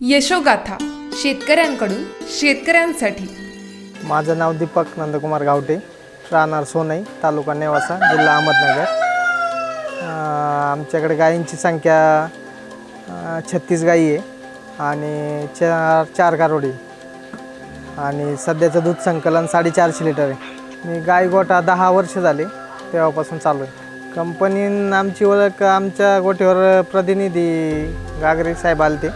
यशोगाथा शेतकऱ्यांकडून शेतकऱ्यांसाठी. माझं नाव दीपक नंदकुमार गावटे राहणार सोनई तालुका नेवासा जिल्हा अहमदनगर. अं, आमच्याकडे गायींची संख्या छत्तीस गायी आहे आणि चार चार गारोडी आणि सध्याचं दूध संकलन साडेचारशे लिटर आहे. मी गाय गोठा दहा वर्ष झाले तेव्हापासून चालू आहे. कंपनीन आमची ओळख आमच्या गोठ्यावर प्रतिनिधी गागरे साहेब आले ते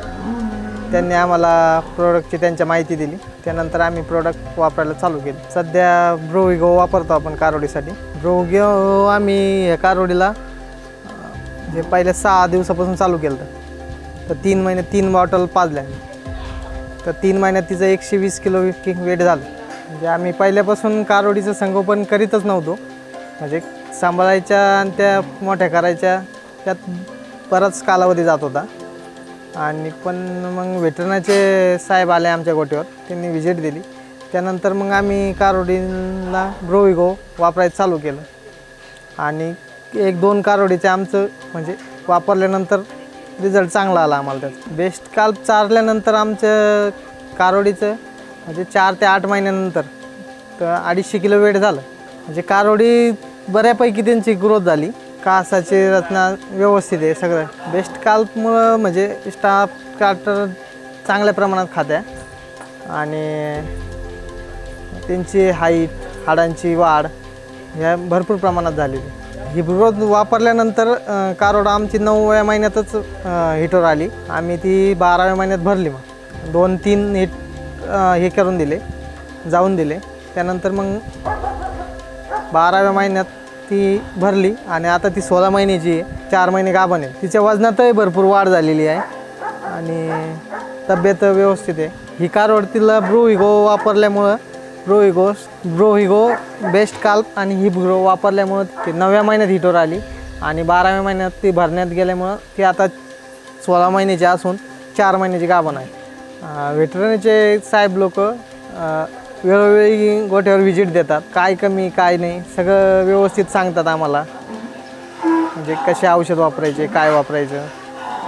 त्यांनी आम्हाला प्रोडक्टची त्यांच्या माहिती दिली. त्यानंतर आम्ही प्रोडक्ट वापरायला चालू केले. सध्या ब्रोविगो वापरतो आपण कारोडीसाठी. ब्रोविगो आम्ही ह्या कारोडीला हे पहिल्या सहा दिवसापासून चालू केलं होतं. तर तीन महिने तीन बॉटल पाजल्या. तर तीन महिन्यात तिचं एकशे वीस किलो वेट झालं. म्हणजे आम्ही पहिल्यापासून कारोडीचं संगोपन करीतच नव्हतो. म्हणजे सांभाळायच्या आणि त्या मोठ्या करायच्या त्यात बराच कालावधी जात होता. आणि पण मग वेटरनाचे साहेब आले आमच्या गोट्यावर. त्यांनी व्हिजिट दिली. त्यानंतर मग आम्ही कारोडीला ब्रोविगो वापरायचं चालू केलं. आणि एक दोन कारोडीचे आमचं म्हणजे वापरल्यानंतर रिझल्ट चांगला आला आम्हाला त्याचा. बेस्ट काल चारल्यानंतर आमचं कारोडीचं म्हणजे चार ते आठ महिन्यानंतर तर अडीचशे किलो वेट झालं. म्हणजे कारोडी बऱ्यापैकी त्यांची ग्रोथ झाली. कासाची रचना व्यवस्थित आहे सगळं. बेस्ट काल्पमुळं म्हणजे स्टाफ कार्टर चांगल्या प्रमाणात खात्या. आणि त्यांची हाईट हाडांची वाढ ह्या भरपूर प्रमाणात झालेली. ही ग्रोथ वापरल्यानंतर कारोड आमची नवव्या महिन्यातच अं, हिटवर आली. आम्ही ती बाराव्या महिन्यात भरली मग. दोन तीन हिट हे करून दिले जाऊन दिले. त्यानंतर मग बाराव्या महिन्यात ती भरली आणि आता ती सोळा महिन्याची आहे. चार महिने गाभण आहे. तिच्या वजनातही भरपूर वाढ झालेली आहे. आणि तब्येत व्यवस्थित आहे. ही कारवड तिला ब्रोहिगो वापरल्यामुळं ब्रो हिगो ब्रो हिगो बेस्ट काल्प आणि ही ब्रो वापरल्यामुळं ती नवव्या महिन्यात हिटवर आली आणि बाराव्या महिन्यात ती भरण्यात गेल्यामुळं ती आता सोळा महिन्याची असून चार महिन्याची गाभण आहे. वेटरनीचे साहेब लोक वेळोवेळी गोठ्यावर व्हिजिट देतात. काय कमी काय नाही. सगळं व्यवस्थित सांगतात आम्हाला. म्हणजे कसे औषध वापरायचे काय वापरायचं.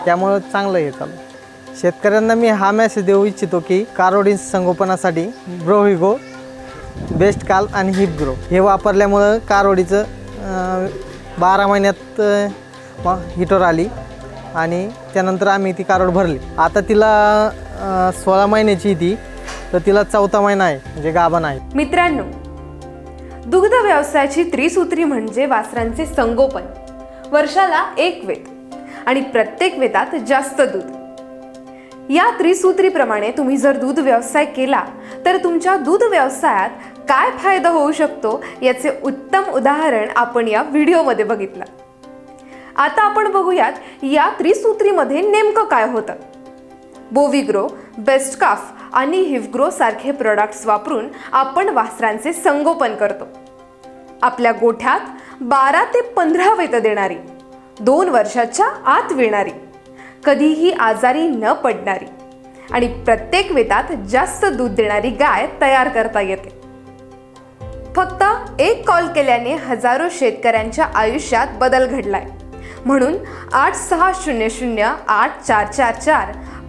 त्यामुळं चांगलं हे चालू. शेतकऱ्यांना मी हा मेसेज देऊ इच्छितो की कारोडी संगोपनासाठी ब्रोहिगो बेस्ट काल आणि हिप ग्रो हे वापरल्यामुळं कारोडीचं बारा महिन्यात हिटर हिटवर आली. आणि त्यानंतर आम्ही ती कारोड भरली. आता तिला सोळा महिन्याची ती. तर तिला चौथा महिना आहे म्हणजे गाभण आहे मित्रांनो दुग्ध व्यवसायाची त्रिसूत्री म्हणजे वासरांचे संगोपन. वर्षाला एक वेत आणि प्रत्येक वेतात जास्त दूध. या त्रिसूत्रीप्रमाणे तुम्ही जर दूध व्यवसाय केला तर तुमच्या दूध व्यवसायात काय फायदा होऊ शकतो याचे उत्तम उदाहरण आपण या व्हिडिओमध्ये बघितलं. आता आपण बघूयात या त्रिसूत्रीमध्ये नेमकं काय होतं. बोविग्रो बेस्ट काफ आणि हिवग्रो सारखे प्रोडक्ट्स वापरून आपण वासरांचे संगोपन करतो. आपल्या गोठ्यात बारा ते पंधरा वेत देणारी दोन वर्षाच्या आत विणारी. कधीही आजारी न पडणारी आणि प्रत्येक वेतात जास्त दूध देणारी गाय तयार करता येते. फक्त एक कॉल केल्याने हजारो शेतकऱ्यांच्या आयुष्यात बदल घडलाय. म्हणून आठ सहा शून्य शून्य आठ चार चार चार